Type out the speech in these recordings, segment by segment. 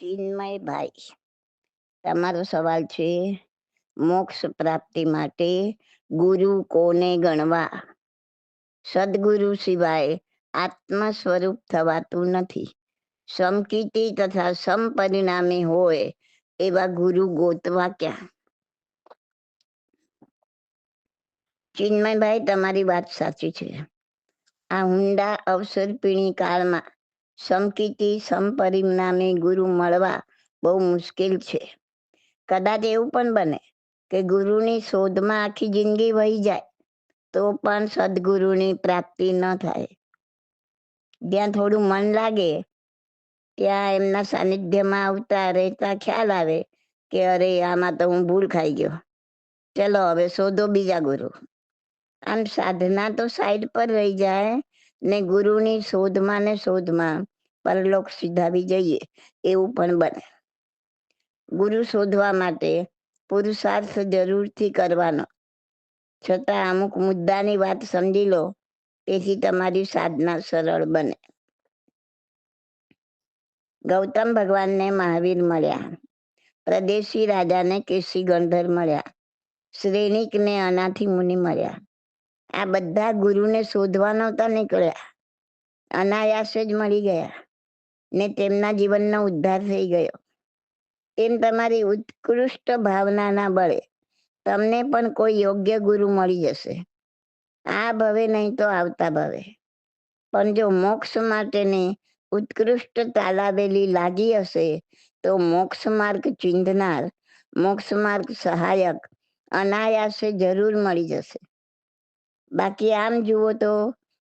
ચિન્મયભાઈ તમારો સવાલ છે, મોક્ષ પ્રાપ્તિ માટે ગુરુ કોને ગણવા? સદગુરુ સિવાય આત્મ સ્વરૂપ થવાતું નથી. સમકીતી તથા સમપરિણામી હોય એવા ગુરુ ગોતવા ક્યાં? ચિન્મયભાઈ, તમારી વાત સાચી છે. આ ઊંડા અવસરપીણી કાળમાં સમકીતી સમપરિણામી ગુરુ મળવા બહુ મુશ્કેલ છે. કદાચ એવું પણ બને કે ગુરુની શોધમાં આખી જિંદગી વહી જાય, તો પણ સદગુરુની પ્રાપ્તિ ન થાય. જ્યાં થોડું મન લાગે, ત્યાં એમના સાનિધ્યમાં આવતા રહેતા ખ્યાલ આવે કે અરે, આમાં તો હું ભૂલ ખાઈ ગયો. ચલો, હવે શોધો બીજા ગુરુ. આમ સાધના તો સાઈડ પર રહી જાય ને ગુરુની શોધમાં ને શોધમાં પરલોક સીધાવી જઈએ, એવું પણ બને. ગુરુ શોધવા માટે પુરુષાર્થ જરૂરથી કરવાનો. છતાં અમુક મુદ્દાની વાત સમજી લો, તેથી તમારી સાધના સરળ બને. ગૌતમ ભગવાનને મહાવીર મળ્યા. પ્રદેશી રાજાને કેસી ગંધર મળ્યા. શ્રેણિકને અનાથી મુનિ મળ્યા. આ બધા ગુરુને શોધવા નહોતા નીકળ્યા. અનાયાસે જ મળી ગયા ને તેમના જીવનનો ઉદ્ધાર થઈ ગયો. તેમ તમારી ઉત્કૃષ્ટ ભાવનાના બળે તમને પણ કોઈ યોગ્ય ગુરુ મળી જશે. આ ભવે નહીં તો આવતા ભવે. પણ જો મોક્ષ માટેની ઉત્કૃષ્ટ તાલાવેલી લાગી હશે, તો મોક્ષ માર્ગ ચિંધનાર, મોક્ષ માર્ગ સહાયક અનાયાસે જરૂર મળી જશે. બાકી આમ જુઓ તો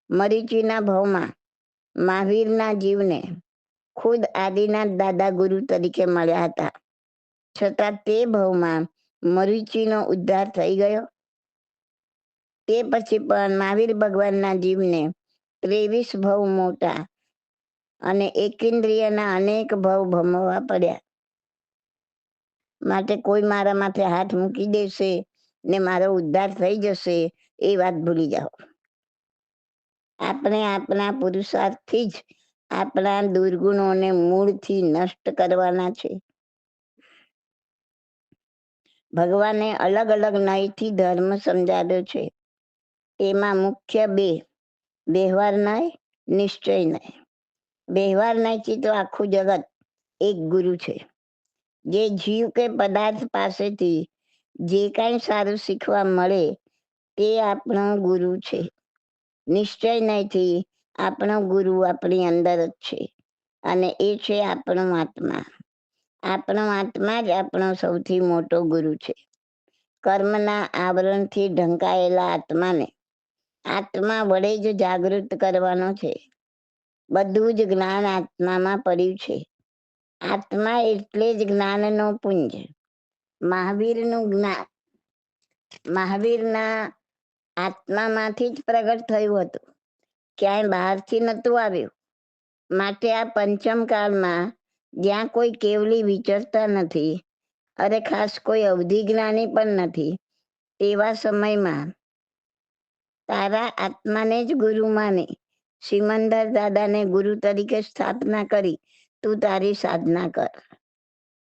મરીચીના ભાવમાં મહાવીરના જીવને ખુદ આદિનાથ દાદા ગુરુ તરીકે મળ્યા હતા. છતાં તે ભાવમાં મરીચીનો ઉદ્ધાર થઈ ગયો. તે પછી પણ મહાવીર ભગવાનના જીવને ત્રેવીસ ભાવ મોટા અને એકેન્દ્રિયના અનેક ભાવ ભમવા પડ્યા. માટે કોઈ મારા માથે હાથ મૂકી દેશે ને મારો ઉદ્ધાર થઈ જશે એ વાત ભૂલી જાઓ. આપણે આપણા પુરુષાર્થથી જ આપણા દુર્ગુણોને મૂળથી નષ્ટ કરવાના છે. ભગવાને અલગ અલગ નયથી ધર્મ સમજાવ્યો છે. તેમાં મુખ્ય બે, વ્યવહાર નય, નિશ્ચય નય. વ્યવહાર નયથી તો આખું જગત એક ગુરુ છે. જે જીવ કે પદાર્થ પાસેથી જે કાંઈ સારું શીખવા મળે તે આપણા ગુરુ છે. નિશ્ચય નથી આપણો ગુરુ આપણી અંદર જ છે અને એ છે આપણો આત્મા. આપણો આત્મા જ આપણો સૌથી મોટો ગુરુ છે. કર્મના આવરણથી ઢંકાયેલા આત્માને આત્મા વડે જ જાગૃત કરવાનો છે. બધું જ જ્ઞાન આત્મામાં પડ્યું છે. આત્મા એટલે જ જ્ઞાનનો પુંજ. મહાવીરનું જ્ઞાન મહાવીરના આત્મામાંથી જ પ્રગટ થયું હતું. ક્યાંય બહારથી નહોતું આવ્યું. માટે આ પંચમ કાળમાં જ્યાં કોઈ કેવલી વિચરતા નથી, અરે ખાસ કોઈ અવધિ જ્ઞાની પણ નથી, તેવા સમયમાં તારા આત્માને જ ગુરુ માને, સિમંદર દાદાને ગુરુ તરીકે સ્થાપના કરી, તું તારી સાધના કર.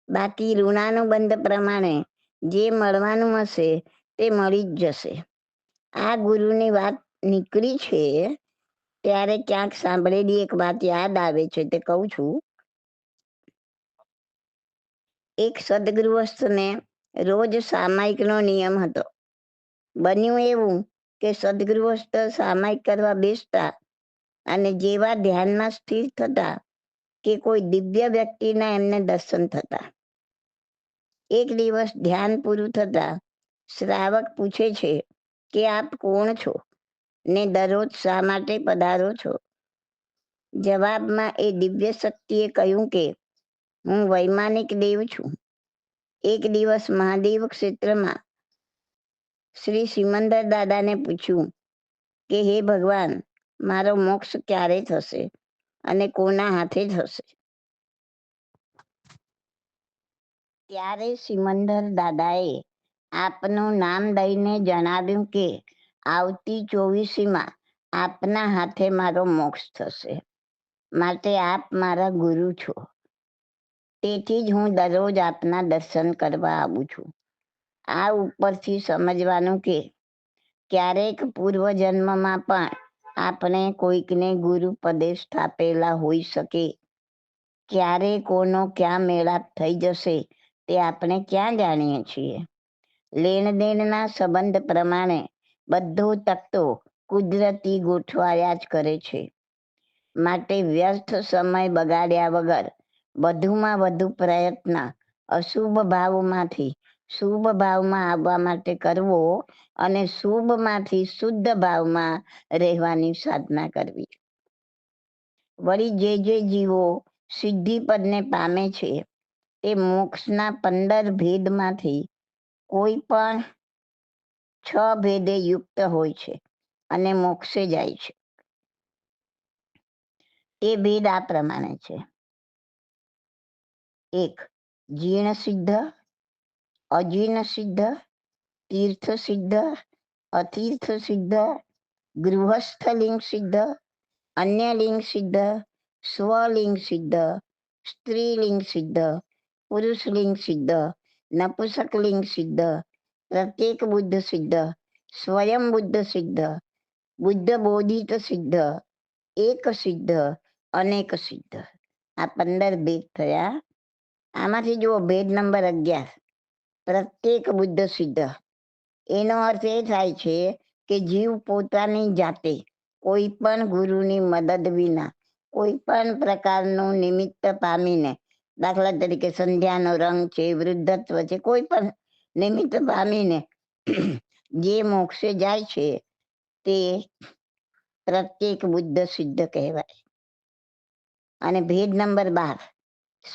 બાકી ઋણાનુબંધ પ્રમાણે જે મળવાનું હશે તે મળી જ જશે. આ ગુરુની વાત નીકળી છે, ત્યારે ક્યાંક સાંભળેલી એક વાત યાદ આવે છે, તે કહું છું. એક સદગૃહસ્થને રોજ સામાયિકનો નિયમ હતો. બન્યું એવું કે સદગૃહસ્થ સામાયિક કરવા બેસતા અને જેવા ધ્યાનમાં સ્થિર થતા કે કોઈ દિવ્ય વ્યક્તિના એમને દર્શન થતા. એક દિવસ ધ્યાન પૂરું થતા શ્રાવક પૂછે છે કે આપ કોણ છો? ને દરરોજ શા માટે પધારો છો? જવાબમાં એ દિવ્ય શક્તિએ કહ્યું કે, હું વૈમાનિક દેવ છું. એક દિવસ મહાદેવ ક્ષેત્રમાં શ્રી સિમંદર દાદાને પૂછ્યું કે, હે ભગવાન, મારો મોક્ષ ક્યારે થશે અને કોના હાથે થશે? ત્યારે સિમંદર દાદાએ આપનું નામ દઈને જણાવ્યું કે, આવતી ચોવીસીમાં આપના હાથે મારો મોક્ષ થશે. માટે આપ મારા ગુરુ છો. તેથી જ હું દરરોજ આપના દર્શન કરવા આવું છું. આ ઉપરથી સમજવાનું કે, ક્યારેક પૂર્વજન્મમાં પણ આપણે કોઈકને ગુરુ પદે સ્થાપેલા હોઈ શકે. ક્યારે, કોનો, ક્યાં મેળાપ થઈ જશે તે આપણે ક્યાં જાણીએ છીએ? લેણ દેણના સંબંધ પ્રમાણે બધો તત્વો કુદરતી ગોઠવાયા જ કરે છે. માટે વ્યર્થ સમય બગાડ્યા વગર વધુમાં વધુ પ્રયત્ન અશુભ ભાવમાંથી શુભ ભાવમાં આવવા માટે કરવો અને શુભમાંથી શુદ્ધ ભાવમાં રહેવાની સાધના કરવી. વળી જે જે જીવો સિદ્ધિ પદને પામે છે, તે મોક્ષના પંદર ભેદમાંથી કોઈ પણ છ ભેદે યુક્ત હોય છે અને મોક્ષે જાય છે. એ ભેદ આ પ્રમાણે છે. એક, જીર્ણ સિદ્ધ, અજીર્ણ સિદ્ધ, તીર્થ સિદ્ધ, અતીર્થ સિદ્ધ, ગૃહસ્થ લિંગ સિદ્ધ, અન્ય લિંગ સિદ્ધ સ્વલિંગ સિદ્ધ સ્ત્રીલિંગ સિદ્ધ, પુરુષ લિંગ સિદ્ધ નપુસક લિંગ સિદ્ધ પ્રત્યેક બુદ્ધ સિદ્ધ સ્વયં બુદ્ધ સિદ્ધ બુદ્ધ બોધિત સિદ્ધ એક સિદ્ધ અનેક સિદ્ધ આ પંદર ભેદ થયા આમાંથી જુઓ ભેદ નંબર અગિયાર પ્રત્યેક બુદ્ધ સિદ્ધ એનો અર્થ એ થાય છે કે જીવ પોતાની જાતે કોઈ પણ ગુરુની મદદ વિના કોઈ પણ પ્રકારનું નિમિત્ત પામીને દાખલા તરીકે સંધ્યાનો રંગ છે, વૃદ્ધત્વ છે, કોઈ પણ નિમિત્ત પામીને જે મોક્ષે જાય છે તે પ્રત્યેક બુદ્ધ સિદ્ધ કહેવાય. અને ભેદ નંબર બાર,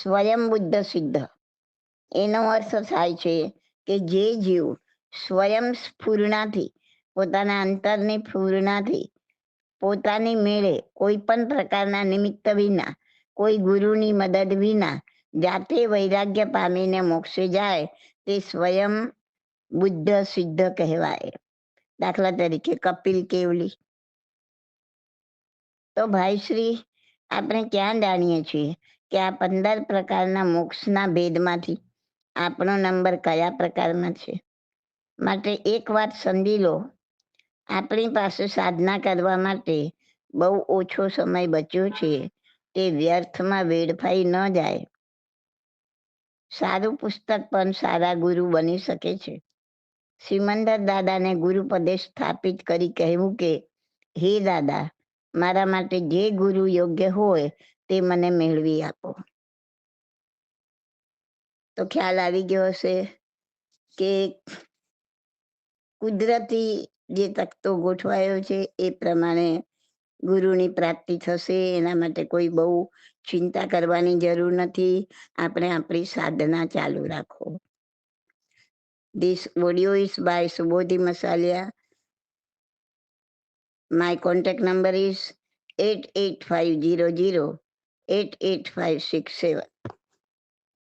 સ્વયં બુદ્ધ સિદ્ધ. એનો અર્થ થાય છે કે જે જીવ સ્વયં સ્ફૂર્ણાથી, પોતાના અંતરની સ્ફૂર્ણાથી, પોતાની મેળે કોઈ પણ પ્રકારના નિમિત્ત વિના કોઈ ગુરુની મદદ વિના જાતે વૈરાગ્ય પામીને મોક્ષે જાય તે સ્વયં બુદ્ધ સિદ્ધ કહેવાય. દાખલા તરીકે કપિલ કેવલી. તો ભાઈ આપણે ક્યાં જાણીએ છીએ કે આ પંદર પ્રકારના મોક્ષના ભેદમાંથી આપણો નંબર કયા પ્રકારમાં છે? માટે એક વાત સમજી લો. આપણી પાસે સાધના કરવા માટે બહુ ઓછો સમય બચ્યો છે. તે વ્યર્થમાં વેડફાઈ ન જાય. સારું પુસ્તક પણ સારા ગુરુ બની શકે છે. સિમંદર દાદાને ગુરુપદે સ્થાપિત કરી કહેવું કે, હે દાદા, મારા માટે જે ગુરુ યોગ્ય હોય તે મને મેળવી આપો. તો ખ્યાલ આવી ગયો હશે કે કુદરતી જે તકતો ગોઠવાયો છે એ પ્રમાણે ગુરુની પ્રાપ્તિ થશે એના માટે કોઈ બહુ ચિંતા કરવાની જરૂર નથી આપણે આપણી સાધના ચાલુ રાખો This audio is by Subodhi Masalia. My contact number is 88500 88567.